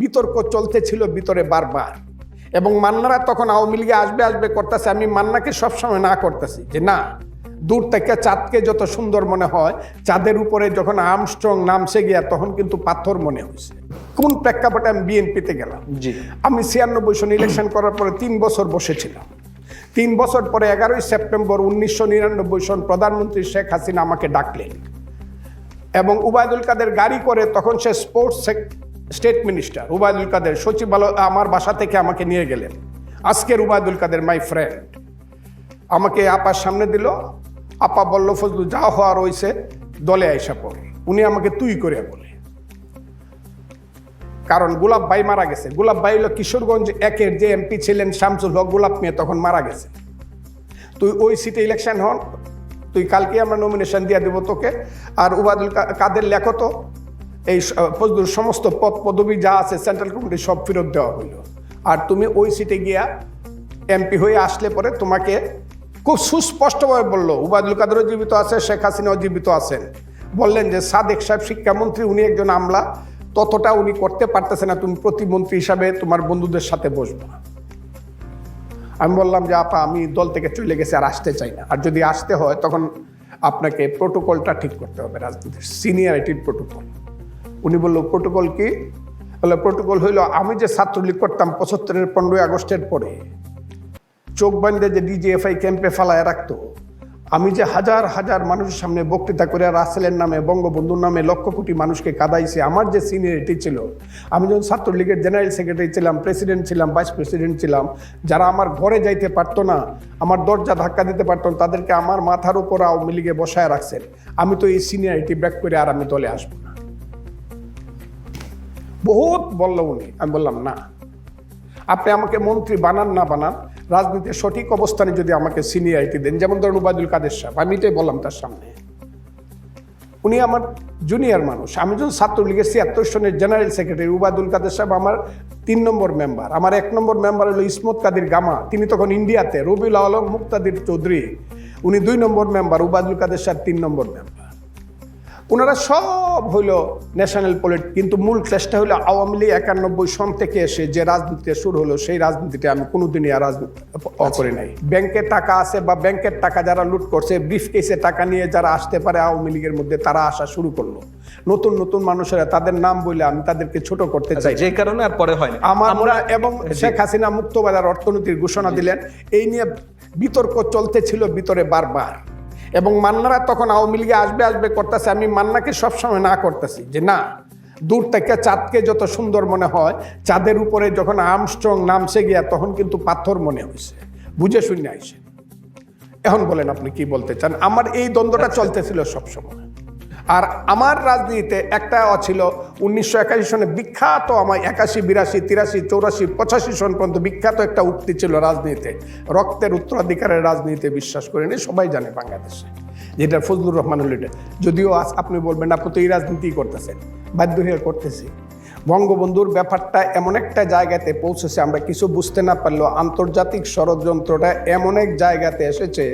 বিতর্ক চলতেছিল ভিতরে বারবার। এবং মান্নারা তখন আওয়ামী লীগে আসবে আসবে করতেছে আমি মান্নাকে সবসময় না করতেছি যে না দূর থেকে চাঁদকে যত সুন্দর মনে হয় চাঁদের উপরে যখন আমস্ট্রং নামছে গিয়া তখন কিন্তু পাথর মনে হয়েছে কোন প্রেক্ষাপটে আমি বিএনপিতে গেলাম? জি। আমি ছিয়ানব্বই সন ইলেকশন করার পরে তিন বছর বসেছিলাম। তিন বছর পরে এগারোই সেপ্টেম্বর উনিশশো নিরানব্বই সন প্রধানমন্ত্রী শেখ হাসিনা আমাকে ডাকলেন। এবং উবায়দুল কাদের গাড়ি করে তখন সে sports state minister Obaidul Quader, সচিবালয়, আমার বাসা থেকে আমাকে নিয়ে গেলেন। আজকের উবায়দুল কাদের মাই ফ্রেন্ড আমাকে আপার সামনে দিল। আপা বলল ফজলু যা হওয়ার হয়েছে দলে আইসা পড়ে। উনি আমাকে তুই করে বলে। কারণ গোলাপ ভাই মারা গেছে। গোলাপ ভাই হলো কিশোরগঞ্জ একের যে এমপি ছিলেন শামসুল হক গোলাপ মেয়ে, তখন মারা গেছে। তুই ওই সিটে ইলেকশন হন, তুই কালকে আমরা নমিনেশন দিয়ে দেবো তোকে। আর উবাদুল কাদের লেখো তো এই ফজলুর সমস্ত পদ পদবি যা আছে সেন্ট্রাল কমিটি সব ফেরত দেওয়া হইল। আর তুমি ওই সিটে গিয়া এমপি হয়ে আসলে পরে তোমাকে খুব সুস্পষ্টভাবে বলল উবাদুল কাদেরও জীবিত আছে, শেখ হাসিনাও জীবিত আছেন। বললেন যে, সাদেক সাহেব, শিক্ষামন্ত্রী, উনি একজন আমলা, ততটা উনি করতে পারতেছে না, তুমি প্রতিমন্ত্রী হিসাবে তোমার বন্ধুদের সাথে বসবো আমি বললাম যে, আপা, আমি দল থেকে চলে গেছি, আর আসতে চাই না। আর যদি আসতে হয়, তখন আপনাকে প্রোটোকলটা ঠিক করতে হবে, রাজনীতির সিনিয়রিটির প্রোটোকল উনি বলল প্রোটোকল কি? বলে প্রোটোকল হইল, আমি যে ছাত্রলীগ করতাম পঁচাত্তরের পনেরোই আগস্টের পরে, চোখ বান্ধে যে ডিজিএফআই ক্যাম্পে ফালায় রাখতো, আমি যে হাজার হাজার মানুষের সামনে বক্তৃতা করে রাসেলের নামে, বঙ্গবন্ধুর নামে লক্ষ কোটি মানুষকে কাদাইছে, আমার যে সিনিয়রিটি ছিল, আমি যখন ছাত্রলীগের জেনারেল সেক্রেটারি ছিলাম, প্রেসিডেন্ট ছিলাম, ভাইস প্রেসিডেন্ট ছিলাম, যারা আমার ঘরে যাইতে পারতো না, আমার দরজা ধাক্কা দিতে পারতো তাদেরকে আমার মাথার উপর আওয়ামী লীগে বসায় রাখছেন, আমি তো এই সিনিয়রিটি ব্যাক করে আর আমি দলে আসব না। বহুত বলল উনি। আমি বললাম, না। আপনি আমাকে মন্ত্রী বানান, না বানান, রাজনীতির সঠিক অবস্থানে যদি আমাকে সিনিয়রিটি দেন, যেমন ধরুন উবায়দুল কাদের সাহেব, আমি এটাই বললাম তার সামনে। উনি আমার জুনিয়র মানুষ। আমি যখন ছাত্রলীগের ছিয়াত্তর সনের জেনারেল সেক্রেটারি উবায়দুল কাদের সাহেব আমার তিন নম্বর মেম্বার আমার এক নম্বর মেম্বার হলো ইসমত কাদির গামা। তিনি তখন ইন্ডিয়াতে, রবিউল আলম মুক্তাদির চৌধুরী। উনি দুই নম্বর মেম্বার উবায়দুল কাদের সাহেব তিন নম্বর মেম্বার ওনারা সব হইল ন্যাশনাল পলিট কিন্তু মূল ক্লাসটা হলো আওয়ামী লীগ একানব্বই সন থেকে এসে যে রাজনীতিটা শুরু হলো সেই রাজনীতিটা আমি কোনোদিনই আর রাজনীতি করি নাই। ব্যাংকের টাকা আছে বা ব্যাংকের টাকা যারা লুট করছে ব্রিফ কেসে টাকা নিয়ে যারা আসতে পারে আওয়ামী লীগের মধ্যে তারা আসা শুরু করল। নতুন নতুন মানুষেরা তাদের নাম বলে আমি তাদেরকে ছোট করতে চাই। যে কারণে আর পরে হয় না আমরা এবং শেখ হাসিনা মুক্তবাজার অর্থনীতির ঘোষণা দিলেন এই নিয়ে বিতর্ক চলতেছিল ভিতরে বারবার। এবং মান্নারা তখন আওয়ামী লীগে আসবে আসবে করতেছে। আমি মান্নাকে সবসময় না করতেছি যে না দূর থেকে চাঁদকে যত সুন্দর মনে হয় চাঁদের উপরে যখন আমস্ট্রং নামছে গিয়া তখন কিন্তু পাথর মনে হয়েছে। বুঝে শুনে আইসে এখন বলেন আপনি কি বলতে চান? আমার এই দ্বন্দ্বটা চলতেছিল সবসময়। আর আমার রাজনীতিতে একটা ছিল উনিশশো একাশি সনে বিখ্যাত আমার একাশি, বিরাশি, তিরাশি, চৌরাশি, পঁচাশি সন পর্যন্ত বিখ্যাত একটা উক্তি ছিল রাজনীতিতে। রক্তের উত্তরাধিকারের রাজনীতিতে বিশ্বাস করেনি, সবাই জানে বাংলাদেশে, যেটা ফজলুর রহমান লিডার যদিও আজ আপনি বলবেন, আপনি তো এই রাজনীতি করতেছেন, বাধ্য হয়ে করতেছি। বঙ্গবন্ধুর ব্যাপারটা এমন একটা জায়গাতে পৌঁছেছে, আমরা কিছু বুঝতে না পারলেও আন্তর্জাতিক ষড়যন্ত্রটা এমন এক জায়গাতে এসেছে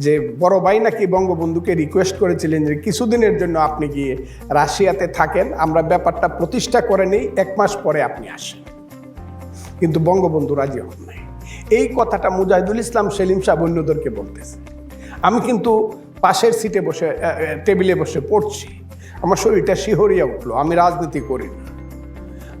যে বড় ভাই নাকি বঙ্গবন্ধুকে রিকোয়েস্ট করেছিলেন যে কিছুদিনের জন্য আপনি গিয়ে রাশিয়াতে থাকেন? আমরা ব্যাপারটা প্রতিষ্ঠা করে নেই, এক মাস পরে আপনি আসেন। কিন্তু বঙ্গবন্ধু রাজি হন নাই। এই কথাটা মুজাহিদুল ইসলাম সেলিম সাহেব অন্যদেরকে বলতেছে। আমি কিন্তু পাশের সিটে বসে টেবিলে বসে পড়ছি। আমার শরীরটা শিহরিয়া উঠল, আমি রাজনীতি করি না।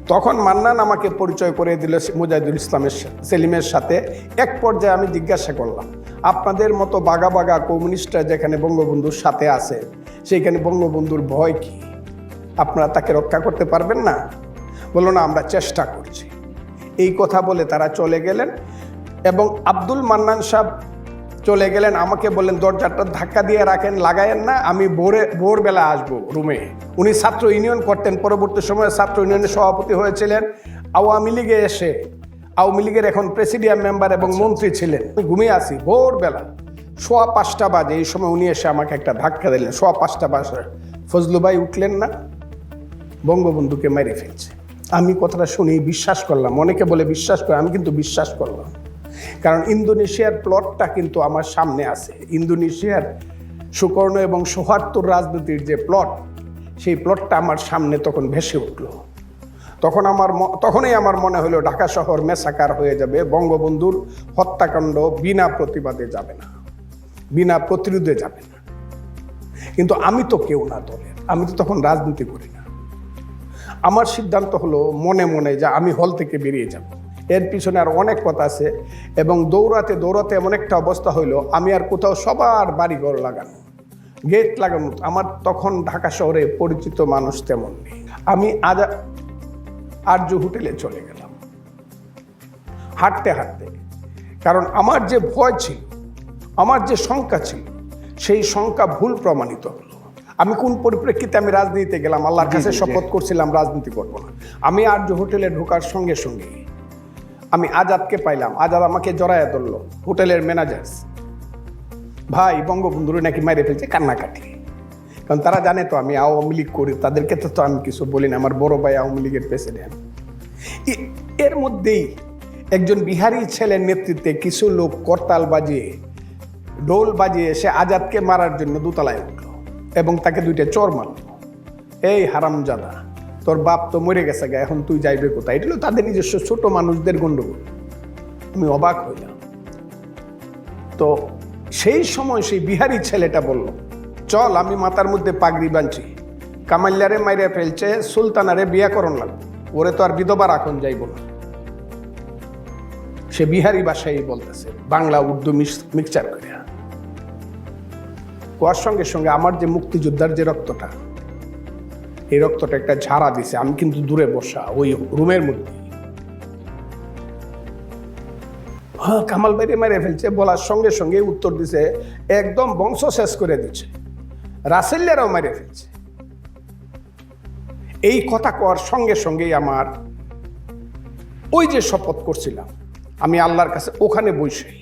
তখন মান্নান আমাকে পরিচয় করে দিল মুজাহিদুল ইসলামের সেলিমের সাথে। এক পর্যায়ে আমি জিজ্ঞাসা করলাম আপনাদের মতো বাগা বাগা কমিউনিস্টরা যেখানে বঙ্গবন্ধুর সাথে আছে, সেইখানে বঙ্গবন্ধুর ভয় কি? আপনারা তাকে রক্ষা করতে পারবেন না? বলল না আমরা চেষ্টা করছি। এই কথা বলে তারা চলে গেলেন এবং আব্দুল মান্নান সাহেব চলে গেলেন। আমাকে বললেন, দরজাটা ধাক্কা দিয়ে রাখেন, লাগায়েন না, আমি ভোরে, ভোরবেলা আসব রুমে। উনি ছাত্র ইউনিয়ন করতেন। পরবর্তী সময়ে ছাত্র ইউনিয়নের সভাপতি হয়েছিলেন। আওয়ামী লীগে এসে আওয়ামী লীগের এখন প্রেসিডিয়াম মেম্বার এবং মন্ত্রী ছিলেন। আমি ঘুমিয়ে আসি ভোরবেলা। সোয়া পাঁচটা বাজে এই সময় উনি এসে আমাকে একটা ধাক্কা দিলেন। সোয়া পাঁচটা বাজে। ফজলু ভাই উঠলেন না বঙ্গবন্ধুকে মেরে ফেলছে। আমি কথাটা শুনি বিশ্বাস করলাম। অনেকে বলে বিশ্বাস করে আমি কিন্তু বিশ্বাস করলাম। কারণ ইন্দোনেশিয়ার প্লটটা কিন্তু আমার সামনে আছে। ইন্দোনেশিয়ার সুকর্ণ এবং সৌহার্দ্যর রাজনীতির যে প্লট সেই প্লটটা আমার সামনে তখন ভেসে উঠল। তখন আমার তখনই আমার মনে হলো ঢাকা শহর মেসাকার হয়ে যাবে, বঙ্গবন্ধুর হত্যাকাণ্ড বিনা প্রতিবাদে যাবে না, বিনা প্রতিরোধে যাবে না। কিন্তু আমি তো কেউ না দলের, আমি তো তখন রাজনীতি করি না। আমার সিদ্ধান্ত হলো মনে মনে যে আমি হল থেকে বেরিয়ে যাব। এর পিছনে আর অনেক কথা আছে এবং দৌড়াতে দৌড়াতে এমন একটা অবস্থা হইল, আমি আর কোথাও সবার বাড়িঘর লাগানো, গেট লাগানো, আমার তখন ঢাকা শহরে পরিচিত মানুষ তেমন নেই। আমি আজ আর্য হোটেলে চলে গেলাম। হাঁটতে হাঁটতে। কারণ আমার যে ভয় ছিল আমার যে শঙ্কা ছিল সেই শঙ্কা ভুল প্রমাণিত হলো। আমি কোন পরিপ্রেক্ষিতে আমি রাজনীতিতে গেলাম আল্লাহর কাছে শপথ করছিলাম রাজনীতি করব না। আমি আর্য হোটেলে ঢোকার সঙ্গে সঙ্গে আমি আজাদকে পাইলাম। আজাদ আমাকে জড়াইয়া ধরলো হোটেলের ম্যানেজার। ভাই বঙ্গবন্ধুরে নাকি মাইরে ফেলছে কান্নাকাটি। কারণ তারা জানে তো আমি আওয়ামী লীগ করি, তাদেরকে তো তো আমি কিছু বলি না, আমার বড় ভাই আওয়ামী লীগের প্রেসিডেন্ট এর মধ্যেই একজন বিহারি ছেলের নেতৃত্বে কিছু লোক করতাল বাজিয়ে, ঢোল বাজিয়ে সে আজাদকে মারার জন্য দোতলায় উঠল এবং তাকে দুইটা চর মারল। এই হারামজাদা, তোর বাপ তো মরে গেছে গা, এখন তুই যাইবে কোথায়? এটা হলো তাদের নিজস্ব ছোট মানুষদের গণ্ডগোল আমি অবাক হইলাম। তো সেই সময় সেই বিহারি ছেলেটা বলল চল, আমি মাথার মধ্যে পাগড়ি বাঁধছি কামাল্যারে মাইরে ফেলছে, সুলতানারে বিয়া করণ লাগবে। ওরে তো আর বিধবা রাখন যাইব না। সে বিহারি ভাষায় বলতেছে, বাংলা, উর্দু মিক্সচার করে ওর সঙ্গে সঙ্গে আমার যে মুক্তিযোদ্ধার যে রক্তটা, এই রক্তটা একটা ঝাড়া দিছে, আমি কিন্তু দূরে বসা, ওই রুমের মধ্যে। হ্যাঁ কামাল বাইরে মেরে ফেলছে, বলার সঙ্গে সঙ্গে উত্তর দিছে, একদম বংশ শেষ করে দিচ্ছে। রাসেল্লারাও মেরে ফেলছে। এই কথা কর সঙ্গে সঙ্গেই আমার ওই যে শপথ করছিলাম, আমি আল্লাহর কাছে ওখানে বসে